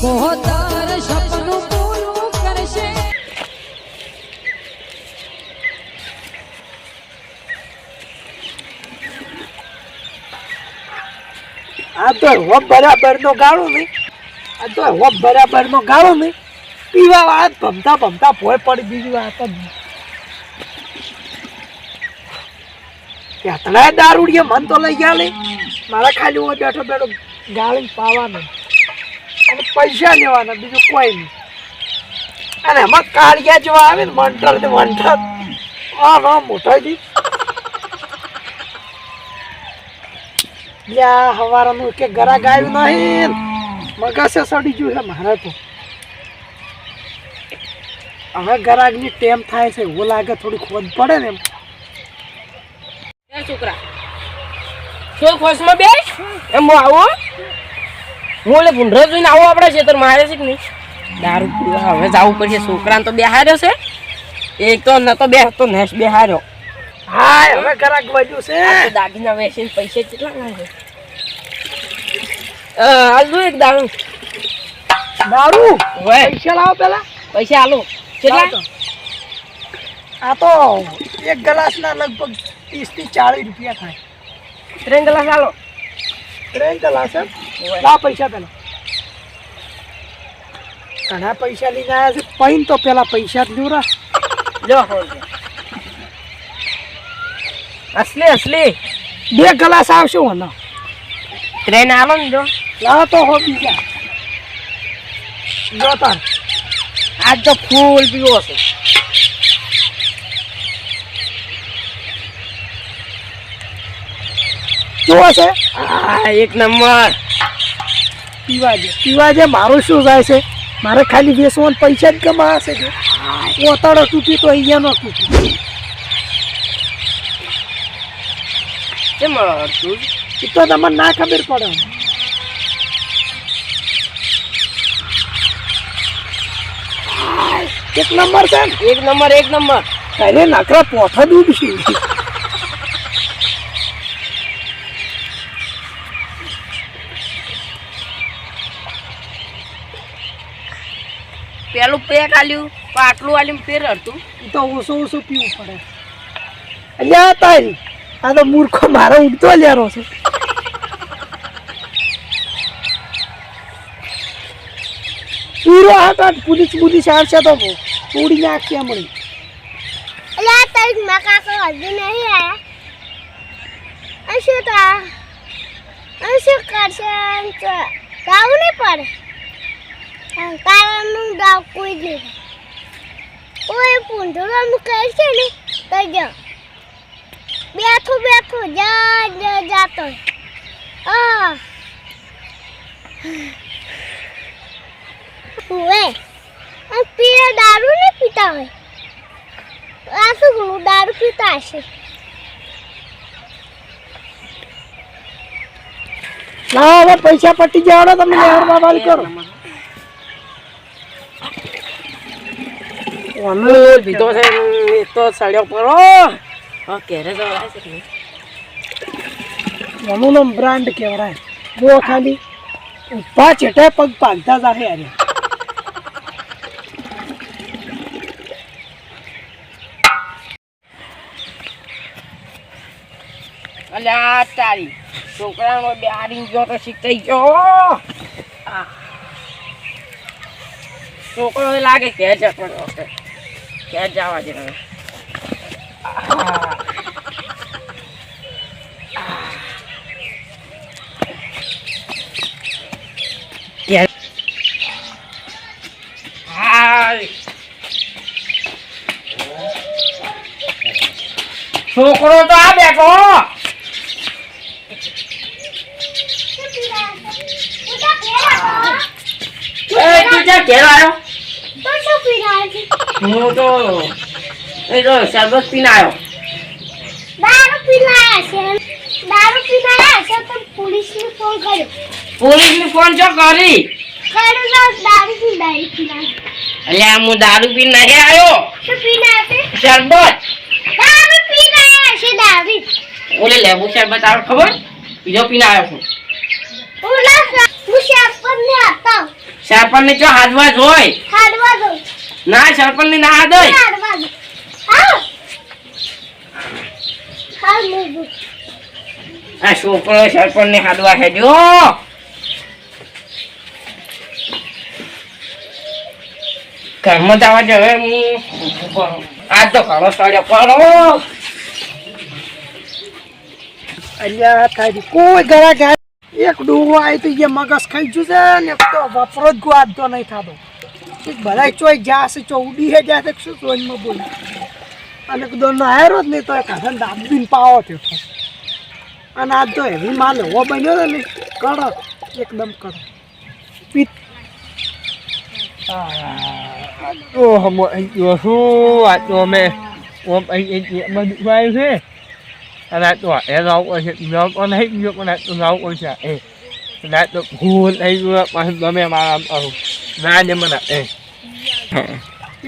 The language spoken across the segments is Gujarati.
આ તો હોપ બરાબર નો. ગાળો આ તો હોપ બરાબર નો ગાળો નહીં પીવા વાળા ભમતા ભમતા ભોય પડી બીજી વાત જ. કેટલાય દારૂડિયા મન તો લઈ ગયા લે. મારા ખાલી હું બેઠો બેઠો ગાળી પાવાનો. અને પૈસા લેવાના, બીજું કોઈ નહીં. અને એમાં કાળિયા જેવા આવે ને મંટર ને મંટર આ નો મોટાઈ લ્યા હવારાનું કે ગરા ગાયું નહીં. મગસે સડી ગયું છે મારે તો. હવે ગરાગની ટેમ થાય છે, એવું લાગે થોડી ખોદ પડે ને એમ. છોકરા, શું ખોસમાં બેસ? એમ આવું હું એટલે ભૂંડરો જોઈને આવો આપણે ખેતર મારે છે કે નહીં? દારૂ પીવા. હવે જવું પડશે છોકરાને તો બેહાર્યો છે. એક તો ન તો બે તો નેસ બેહાર્યો. હાય હવે ખરાક વધ્યું છે. દાગીના વેચીને પૈસા કેટલા લાગે હાલ એક દારૂ. દારૂ? પૈસા લાવો પેલા. પૈસા હાલો કેટલા? આ તો એક ગ્લાસના લગભગ ત્રીસથી ચાલીસ રૂપિયા થાય. ત્રણ ગ્લાસ હાલો ત્રણ ગ્લાસ એમ. લા પૈસા પેલા. ઘણા પૈસા લઈને આવ્યા છે. પૈન તો પેલા પૈસા જ જોરા જો અસલી અસલી. બે ગ્લાસ આવશે હોને ત્રણ આવો ને જો. લાવો તો હો બીજા. જો તાર. આજ તો ફૂલ પીવો છે. કેવો છે. આ એક નંબર. પીવા જે પીવા મારું શું જાય છે? મારે ખાલી વેસવાન પૈસા જ કમાશે છે ઓતાડો તૂટી તો અહીંયાનો તૂટી કેમ તું એ તો તમને ના ખબર પડે. એક નંબર છે એક નંબર એક નંબર. અરે નકરા પોથા દૂધ છે પેલું પેક આલ્યું પાટલું આલ્યું ફેર હતું તો ઓછું ઓછું પીવું પડે. અલ્યા તારી આ તો મૂર્ખો મારો ઉડતો લ્યારો છે. પૂરો આ હાથ પુલિસ પુલિસ આવશે તો ઉડી નાખશે ક્યાં મળી અલ્યા તારી મા કાકો હજી નહીં આયા. શું તો શું કરશે? ગાવું નહીં પડે. તારાનું ગાવ કોઈ જ નહીં. કોઈ કહે છે ને તો જો બેઠો બેઠો જા જા જાતો આ. ઓએ અને પીરા દારૂ ને પીતા હોય? આ શું કરું દારૂ પીતા હશે? ના હવે પૈસા પટી ગયા તમે લેવર વાળી કરો. અમૂલ પીધો છે એ તો સડ્યો પરો ઘેરે જવાય છે? અમુનો બ્રાન્ડ કહેવાય. જો ખાલી. ઊભા ચેટે પગ પાકતા જાહે અરે અલ્યા તારી છોકરાનો બેહારી ગયો તો શીખાઈ ગયો. છોકરો લાગે કે કે જવા દે હવે. છોકરો તો આ બેઠો એ તું ક્યાં ઘેર આવ્યો હું તો એ તો શરબત પીને આવ્યો દારૂ પીલા હશે દારૂ પીલા હશે તો પોલીસને ફોન કર્યો. પોલીસને ફોન ચો કરી? કર્યો તો દારૂ પી દારૂ પીલા અલ્યા હું દારૂ પીને નહીં આવ્યો. શું શરબત? દારૂ પીલા હશે દારૂ. ઓલે લેબુ શરબત ખબર? બીજો પીને આવ્યો છું. ઓલા હું શેપર ને હતા શરબત જો હાથમાં જ હોય. દો ના સરપંચની ના હાથ હોય હાડવા દો આવ હાલ મૂગું આ છોકરો સરપંચ ને હાડવા છે જો ઘરમાં જવા જ હવે હું આજ તો ઘણો સળ્યો પડો. અલ્યા તારી કોઈ ઘરા એક ડોવો આવી તો એ મગજ ખાઈ ગયું છે ને એક તો વપરો જ ગુઆદ તો નહીં થતો. એક બધા ચોઈ જાશે ચો ઉડી હે જાશે શું ચોઈમાં બોલ અને કદો નો આયરો જ નહીં તો એક હાથે દાબીને પાવો થયો. અને આજ તો હેવી માલ એવો બન્યો છે ને કડક એકદમ કડક પિત ઓહ mo anh vừa su à cho mẹ ôm anh anh nhẹ mà bị vai thế anh đã tuổi em đâu có hiện nó con hết việc con đã tôi đâu con chả ê đã được hôn anh nè ê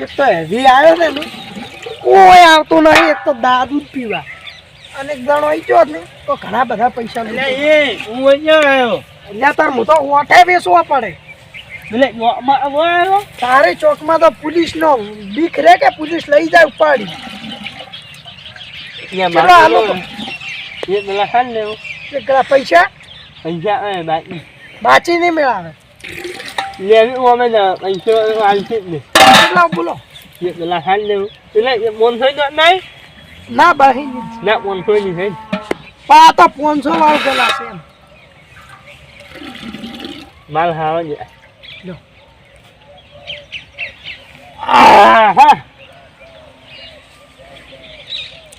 એક તો હેવી આવ્યો ને. કોઈ આવતું નહીં એક તો દાદુ પીવા. અને જણો આવી ગયો ને તો ઘણા બધા પૈસા Này, ê, અહીંયા એટલે તાર હું તો ઓઠે બેસવા પડે. તારે ચોકમાં તો પોલીસ નો બીક રે કે પોલીસ લઈ જાય ઉપાડી? પૈસા? એટલા પૈસા બાચી નહીં મેળાવે. Giờ anh chưa ăn chuyện này કેટલા બોલો khăn đều Với lại muốn thấy đoạn đấy ના બહી Đã muốn thấy như thế પા તો પાંચસો વાળો ગલા છે એમ vậy Được. À ha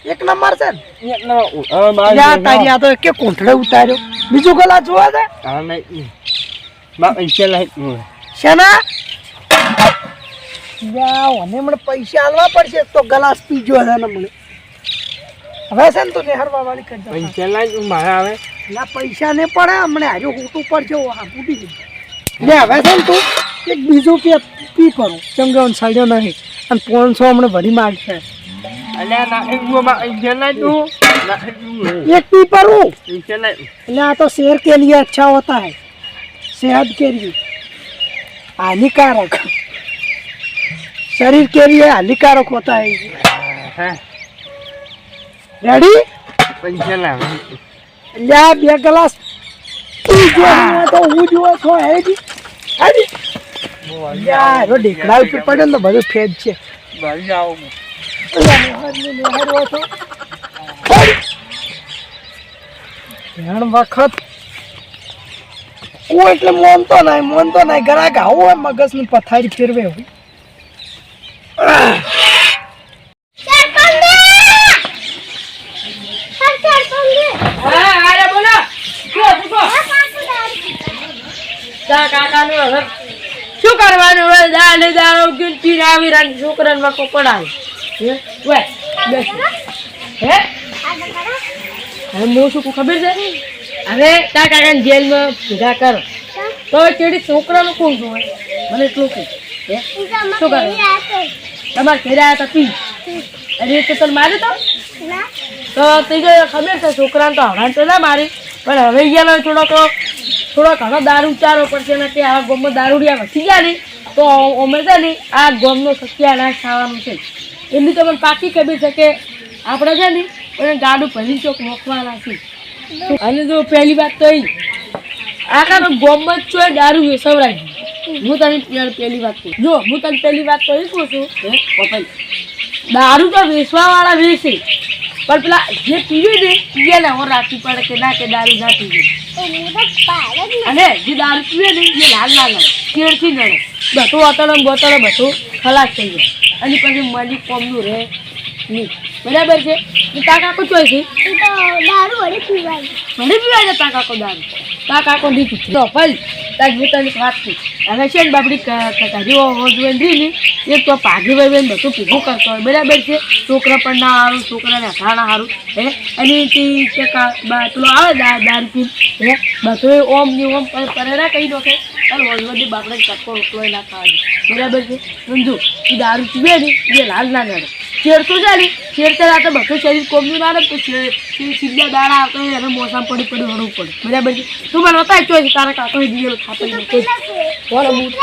એક નંબર છે એક નંબર તારી આ તો કે કોંઠડે ઉતાર્યો બીજું ગલા જોવા દે હા này Bác anh chưa lại người શેના યા મને હમણાં પૈસા આલવા પડશે એક તો ગલાસ પીજો છે ને મને હવે છે ને તું નેહરવા વાળી કરી Anh દે chưa lại cũng bà ra đấy ના પૈસા ને પડે હમણે હાજો હોટું પડશે હા ફૂટી ગયું લે હવે છે ને તું એક બીજું કે પી કરું ચંગવન સળ્યો નહીં અને પાંચસો હમણે ભરી માગશે Anh là anh mua bác anh chưa lại đủ Là anh người એક પી કરું Anh chưa lại એટલે આ તો શેર के लिए अच्छा होता है सेहत के लिए हानिकारक शरीर के लिए हानिकारक होता है Ha ready Anh chưa làm એટલે આ બે ગ્લાસ તું જો હું તો હું જો છો હેડી હેડી યાર રો ઢીકડા ઉપર પડ્યો ને તો બધું ફેજ છે Bà rau ઘણ વખત કોઈ એટલે મોનતો નહીં મોનતો નહીં ગરાક આવું હોય મગજની પથારી ફેરવે હા શું કરવાનું હવે દાળ દાળ ઉગીને આવી રહ્યા છોકરાને વખો પડાવે હે હે હું શું ખબર છે હવે તા કાકાને જેલમાં ભેગા કરો. તો ચેડી છોકરાનું કોણ જોવે મને એટલું કહું. શું કરો? તમારે ઘેરા હતા પી. અરે તો તને માર્યો તો? તો તે ખબર છે છોકરાને તો હવે તો ના મારી. પણ હવે ગયા થોડોક થોડોક હવે દારૂ ઉતારવો પડશે ને કે આ ગોમમાં દારૂડિયા વસી ગયા ને. તો અમે છે ને આ ગોમનો સત્યાનાશ થવાનું છે. એટલી તો મને પાકી ખબર છે કે આપણે છે ને એને ગાડું ભરી ચોક મોકવાના છે અને જો પહેલી વાત તો આખા તો ગોમમાં જ ચોય દારૂ વેસવરાય હું તને પહેલી વાત કહું. જો, હું તને પહેલી વાત તો એ કહું છું દારૂ તો વેચવા વાળા વેચે. પણ પેલા જે પીવે ને એને ઓર રાખવી પડે કે ના કે દારૂ ના પીવે. અને જે દારૂ પીવે ને એ લાલ ના લડે કેળથી નડે. બધું ને બોતડો બધું ખલાસ થઈ જાય. અને પછી મળી કોમનું રહે નહીં. બરાબર છે? તા કાકો ચોય છે? ભલે પીવાય. છે તા કાકો દારૂ? તા કાકો દીધું તો ભાઈ તાર હું તને એક વાત છે. હવે છે ને બાપડી કઢીઓ હોજવેન રહી ને એક તો ભાગી ભાઈ બધું ભેગું કરતો હોય. બરાબર છે? છોકરા પણ ના સારું છોકરાને હસાણા સારું હે? અને તે કે કા- પેલો આવે દા દારૂ પી હે? બધું ઓમની ઓમ પર- પરેરા કહી નાખે. અને હોજવેનની બાપડે ચક્કો ઉકલોય ના ખાવા દે. બરાબર છે? સમજો એ દારૂ પીવે ને એ લાલ ના નડે. ચેડતું છે ને ચેડતા રાતે બધું શરીર કોમનું ના તો ચે- સીધા દાડા આવતો હોય એને મોસામ પડી પડી વળવું પડે. બરાબર છે? તું મને બતાવી ચોય તારા કાકો દીધેલો ખાતો બોલો બૂટ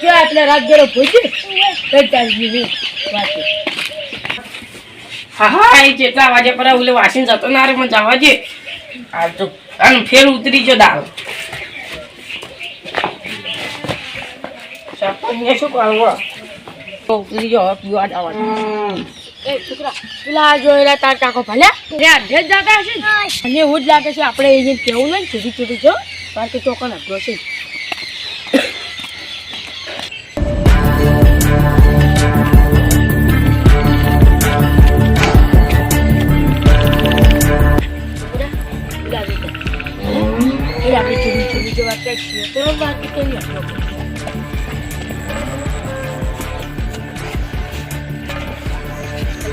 તો એટલે રાત છે. હા હા એ જેટલા વાગે પર ઓલે વાસીન જતો ના રે પણ જવા દે. આ તો આનો ફેર ઉતરી જો દાવ સરપંચને શું કરવું તો ઉતરી જો હવે પીવા જવા. એ છોકરા પેલા જોયેલા તાર કાકો ભલ્યા રે જ જાતા હશે ને એવું જ લાગે છે આપણે એને કેવું નહીં ચૂરી ચૂરી જો કારણ કે ચોકન છે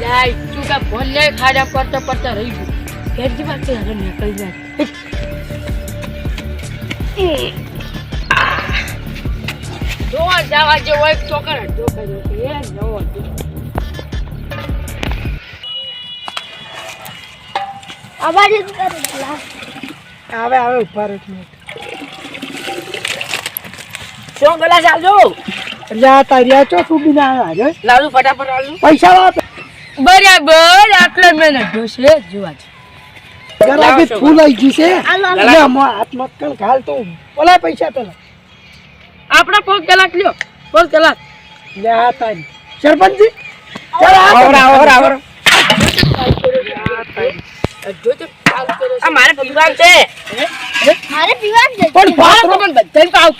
અલ્યા તું કા ફોન લે ખાડા પડતા પડતા રહી ગયું. ઘેરજી વાત છે હવે નીકળી જાય. જોવા જવા જે હોય છોકરા કર્યો એ અવાજ જ કરે પેલા. આવે આવે ઊભા રહો શું ગલા ચાલજો આ તારી આ ચો તું બી ના આવ્યા છે લાલુ ફટાફટ લાલુ. પૈસા વાપ બરાબર આટલો મેં છે. જોવા જ ફૂલ આવી ગઈ છે. ઘાલ તો ઓલા પૈસા આપણા કલાક લ્યો. પોત કલાક. લે આ તારી. સરપંચજી ચાલ આ આવરા, આવરા, આવરા. આવરા. આ મારે પીવાનું છે. મારે પણ પાત્રો તમને બધાને પાવ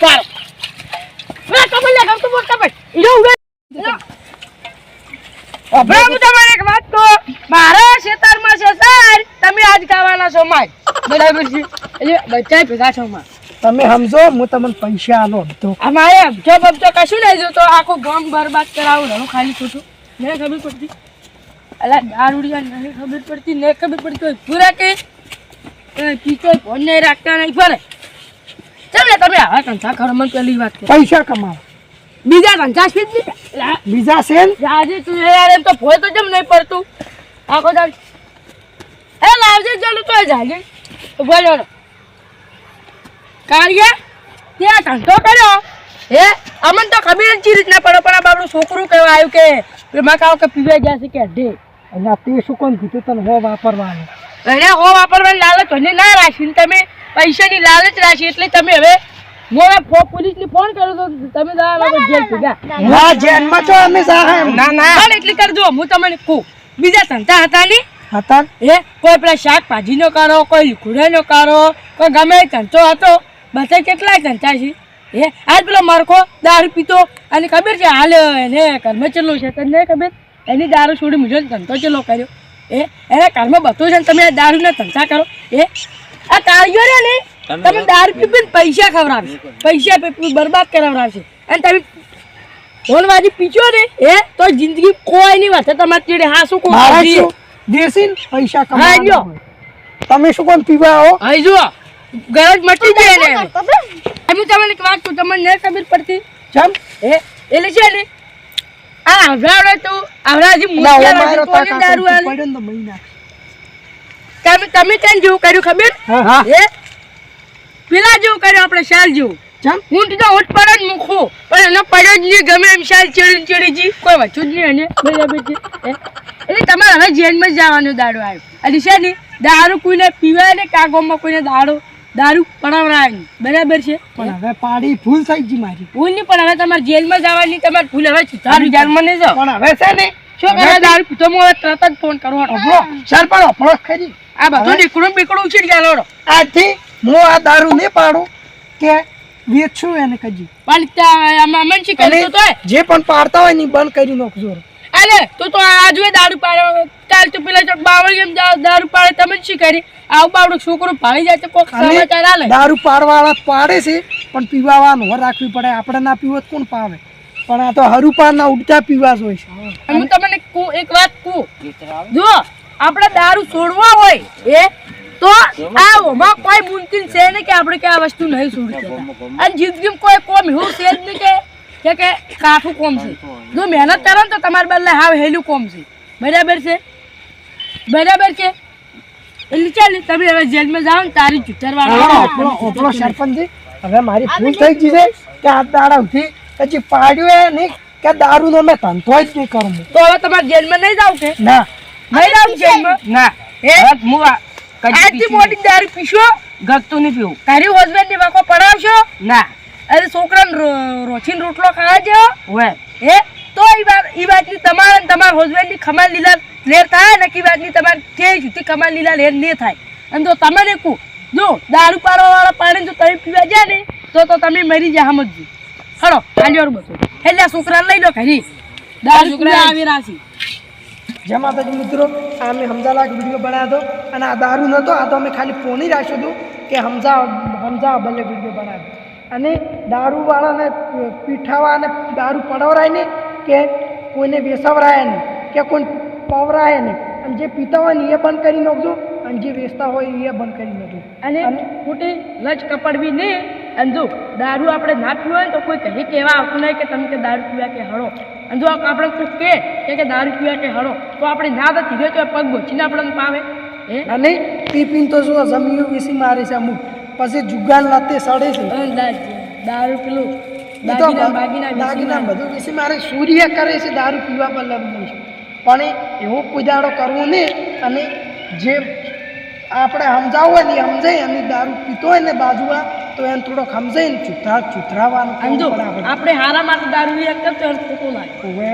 લે, ગમતું બોલ કપલ. ઈરો ઉભે. હું એક વાત કહું. મારા છે સર તમે આજ ખાવાના છો માય. બરાબર છે? એટલે ભેગા છો માં તમે સમજો હું તમને પૈસા આલો તો અમારે અબજો બબજો કશું નહીં જોતો. આખું ગામ બરબાદ કરાવું રહું ખાલી ખોટું. નહીં ખબર પડતી. અલા દારૂડિયા નહીં ખબર પડતી નહીં ખબર પડતી. પૂરા કે પીતો ફોન નહીં રાખતા નહીં ફરે ચાલે તમે આવા કંસા મને પેલી વાત પૈસા કમાવો. બીજા ધંધા છે બીજા છે રાજી તું યાર એમ તો ભોય તો જેમ નહીં પડતું. આખો દાડ. એ લાવજે ચાલુ તો જાજે બોલો કાળિયા ત્યાં ધંધો કર્યો. હે અમને તો ખબર જ રીતના પડે પણ બાબરું છોકરું કહેવા આવ્યું કે પ્રેમા કહો કે પીવા ગયા છે કે અઢે એટલે તે શું કોણ કીધું? તને હો વાપરવાનું. એને હો વાપરવાની લાલચ એને ના રાખીને તમે પૈસાની લાલચ રાખી એટલે તમે હવે ફો પોલીસને ફોન કર્યો તો તમે દાવા જેલ ભેગા ના જેનમાં તો અમે જાહે ના ના. પણ કરજો હું તમને કહું. બીજા ધંધા હતા નહીં હતા? એ કોઈ પેલા શાકભાજીનો કારો કોઈ લીકુડાનો કારો કોઈ ગમે ધંધો હતો. બધા કેટલાય ધંધા છે. એ આજ પેલો મરખો દારૂ પીતો અને ખબર છે હાલ એને ઘરમાં ચેલો છે તને ખબર? એની દારૂ છોડી મુજબ ધંધો ચેલો કર્યો. એ એના ઘરમાં બધું છે ને તમે આ દારૂના ધંધા કરો. એ આ કાળીઓ રે ને તમે દારૂ પી પૈસા ખવડાવશે. પૈસા બરબાદ કરાવડાવશે. અને તમે હોલવાજી પીછો ને એ તો જિંદગી કોઈ નહીં વાત તમારે ચીડે હા શું શું? દેશી પૈસા કમાજો તમે શું કોણ પીવા આવો અહીં જુઓ ગરજ મટી જાય ને અમે તમને એક વાત કહું તમને નહીં ખબર પડતી? જમ? એ એટલે છે ને આ આવડાવડે તો આવડા હજી ના, મૂર્છા ઓ મારો વાળી કોની તાકાત દારૂ ને તમે તમે કેમ જેવું કર્યું ખબર? હા હા. એ પેલા જેવું કર્યું આપણે શાલ જેવું. ઊંટ તો ઊંટ પર જ મૂકવું. પણ એનો પડ્યો જ નહીં ગમે એમ શાલ ચેડી ચેડી કોઈ વચ્ચું જ નહીં એને. બરાબર છે? એટલે તમારે હવે જેલમાં જ જવાનો દાડો આવ્યો. અને છે ને દારૂ કોઈને પીવાય ને કાગોમાં કોઈને દારૂ દારૂ પડાવડાય બરાબર છે? પણ હવે પાડી ફૂલ થઈ ગઈ મારી. ભૂલ નહીં પણ હવે તમારે જેલમાં જવાની તમારે ભૂલ હવે સુધારી જેલમાં નહીં જાઓ. પણ હવે છે ને શું કરે દારૂ પીતો હું હવે તરત જ ફોન કરવાનો. ખરી. આ બધું નીકળું ઉછીડ ગયા આજથી હું આ દારૂ નહીં પાડું કે વેચું એને કજી. પણ મનસી કરી તો જે પણ પાડતા હોય ને બંધ કરી નાખજો અરે તું તો આજુ દારૂ પાડ્યો ચાલ તું પેલા બાવળી એમ દારૂ પાડે તમે જ શી કરી? આવું બાવડું છોકરું ભાળી જાય તો કોક સમાચાર આલે. દારૂ પાડવાળા પાડે છે પણ પીવાવાનું હર રાખવી પડે. આપણે ના પીવો તો કોણ પાવે? પણ આ તો હરુપાર ના ઉડતા પીવા જ હોય છે. હું. તમને એક વાત કહું જો આપણે દારૂ છોડવા હોય એ તો આ ઓમાં કોઈ મુમકિન છે ને કે આપણે કે આ વસ્તુ નહીં છોડી શકતા અને જિંદગીમાં કોઈ કોમ એવું છે જ નહીં કે કે કે કાઠું કોમ છે. જો મહેનત કરો ને તો તમારા બદલે હાવ હેલું કોમ છે. બરાબર છે? બરાબર છે? એટલે ચાલે તમે હવે જેલમાં જાઓ ને તારી ચૂંટરવાળા સરપંચજી હવે મારી ભૂલ થઈ ગઈ છે કે આ દાડાથી પછી પાડ્યું એ નહીં કે દારૂનો મેં ધંધો જ નહીં કરું. તો હવે તમારે જેલમાં નહીં જાવ કે? ના. નહીં જાવ જેલમાં? ના. એ હું આજથી મોટી દારૂ પીશો? ગતું નહીં પીવું. તારી હસબન્ડની વાકો પડાવશો? ના. અરે છોકરાને રો- રોટલો ખાવા હોય હે? તો ઈ વાત ઈ વાતની તમારે તમારા હસબન્ડ ખમાલ લીલા લેર થાય ને કે વાતની તમારે કે જુતી ખમાલ લીલા લેર નહીં થાય. અને જો તમે ને કુ જો દારૂ પાડવા વાળા પાણી જો તમે પીવા જાય ને તો તો તમે મરી જા સમજજો. ખરો ખાલી વાર એટલે છોકરાને લઈ લો ખરી દારૂ પીવા આવી રાશી જય માતાજી મિત્રો આ અમે હમઝાલાક વીડિયો બનાવ્યો હતો અને આ દારૂ નહોતો આ તો અમે ખાલી ફોન રાખ્યું હતું કે હમઝા હમઝા ભલે વીડિયો બનાવ્યો. અને દારૂવાળાને પીઠાવા અને દારૂ પડાવરાય ને કે કોઈને વેસાવરાય નહીં કે કોઈ પવરાય નહીં. અને જે પીતા હોય ને એ બંધ કરી નાખજો અને જે વેચતા હોય એ બંધ કરી નાખજો. અને ખોટી લજ કપડવી નહીં અને જો દારૂ આપણે ના પીવો હોય ને તો કોઈ કહી કહેવા આવતું નહીં કે તમે કે દારૂ પીવા કે હળો. અને જો આપણે કોઈ કહે કે કે દારૂ પીવા કે હળો તો આપણે ના તો ગયો તો પગ બોચીને આપણને પાવે. હે? અને પી પીને તો શું જમીયું વિસી મારે છે અમુક. પછી જુગાન લાતે સડે છે. દારૂ પેલું દાગીના બધું વિશે મારે. સૂર્ય કરે છે દારૂ પીવા પર લગ્ન પણ એવો કુદાડો કરવો નહીં અને જે આપણે સમજાવવું હોય ને એ સમજાય અને દારૂ પીતો હોય ને બાજુમાં તો એને થોડોક સમજાય ને ચૂતરા ચૂથરાવાનું અને જો આપણે. હારા માટે દારૂ એક કરતો ખોટું લાગે હવે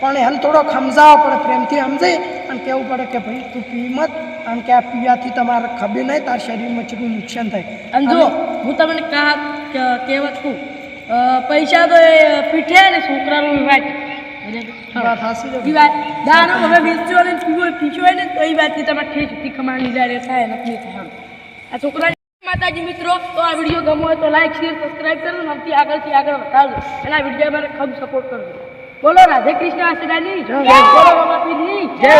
પણ એને થોડોક સમજાવો પડે પ્રેમથી સમજાય અને કહેવું પડે કે ભાઈ તું પી મત અને કે આ પીવાથી તમારે ખબર નહીં તારા શરીરમાં કેટલું નુકસાન થાય. અને જો હું તમને કહા ક- કહેવત કહું. પૈસા તો એ પીઠે ને છોકરાનું વાત દારૂ હવે વેચજો અને પીવો પીછો હોય ને તો એ તમારે ઠેસ સુધી કમાણી થાય નથી થાય આ છોકરા માતાજી મિત્રો તો આ વીડિયો ગમો હોય તો લાઈક શેર સબસ્ક્રાઈબ કરો ને આમથી આગળથી આગળ વધારજો. અને આ વીડિયો મને ખૂબ સપોર્ટ કરજો. બોલો રાધે કૃષ્ણ આશીર્વાદની બોલો બાપીની જય